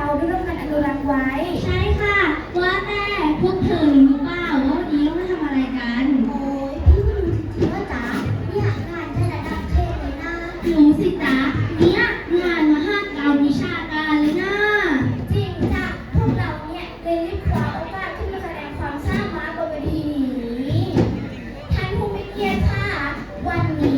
เราได้ร่วมกันอนุรักษ์ไว้ ใช่ค่ะ ว่าแต่พวกเธอรู้เปล่าว่าวันนี้เรามาทำอะไรกัน โอ้ยพี่ไม่รู้จริงๆว่าจ๋านี่หางานได้ระดับเทพเลยนะรู้สิจ๊าเนี่ยงานมหากรรมวิชาการเลยนะ จริงจ้ะพวกเราเนี่ยเลยรีบคว้าโอกาสขึ้นมาแสดงความสามาบนเวทีนี้ท่านผู้มีเกียรติค่ะวันนี้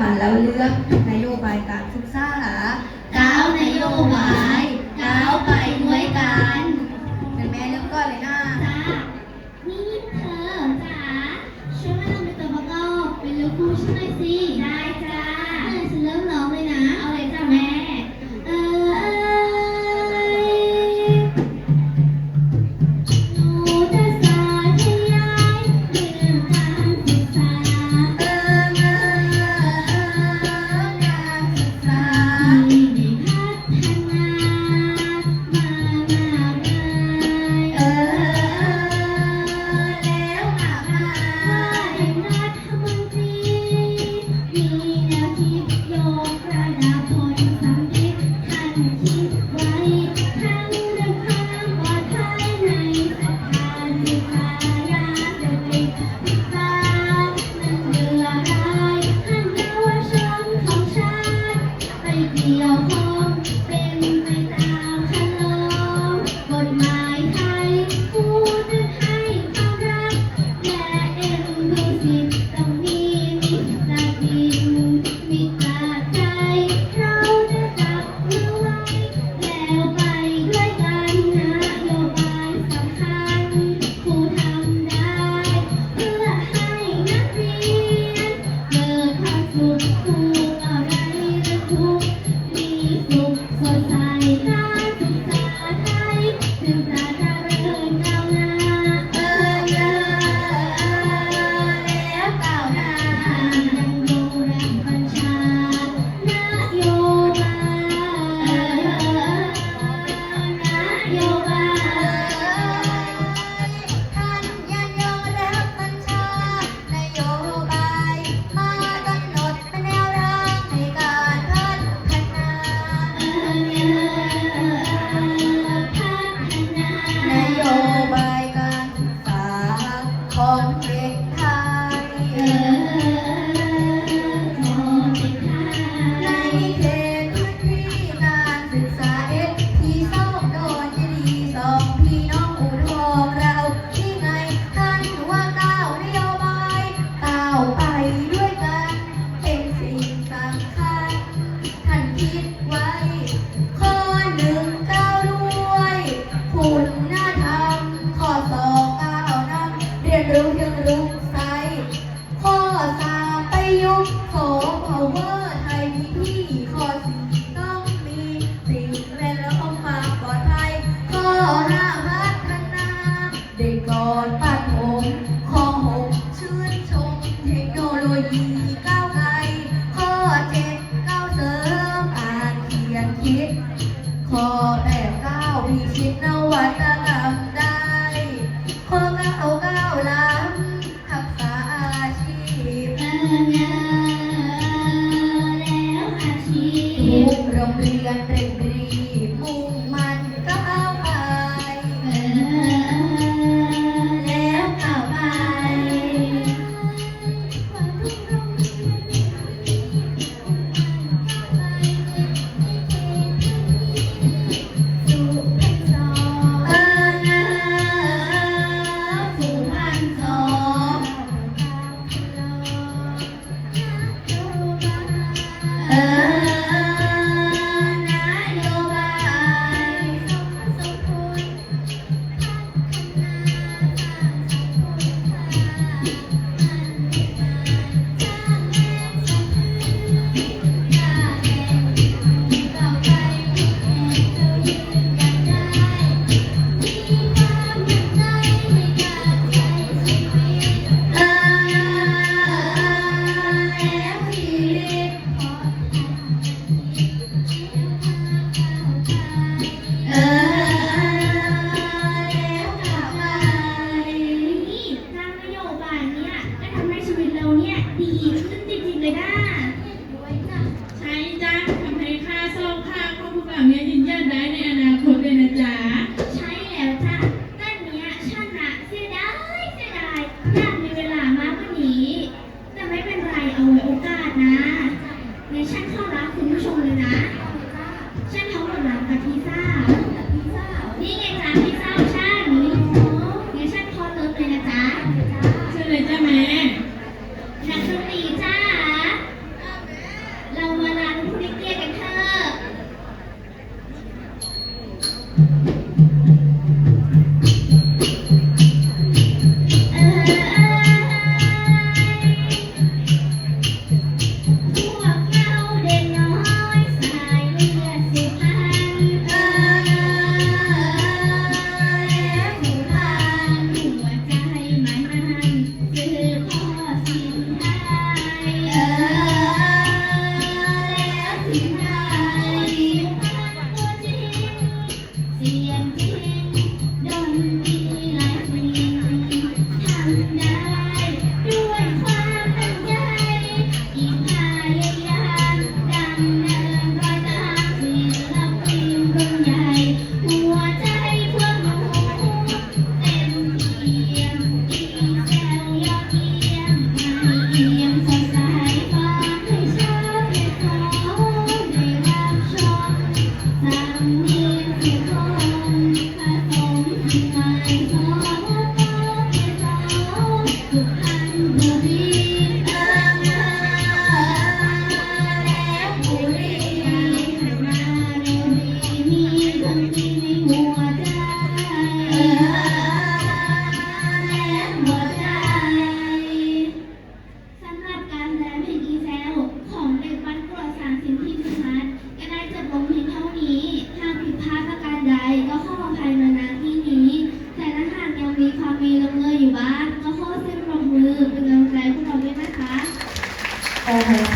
บาลแล้วเลือกนโยบายการศึกษาเก้าวนโยบายเก้าวไปด้วยกันเป็นแม่เลือกก่อนเลยนะ กินนวตกรรมได้ข้อก้าเก้าล้ำทักษาชีพเมื่แล้วอาชีพโรงเรียนเตรี ดีขึ้นจริงๆเลยนะ มีลงเงยอยู่บ้าน ก็ขอเสียงปรบมือเป็นกำลังใจพวกเราด้วยนะคะ โอ้โห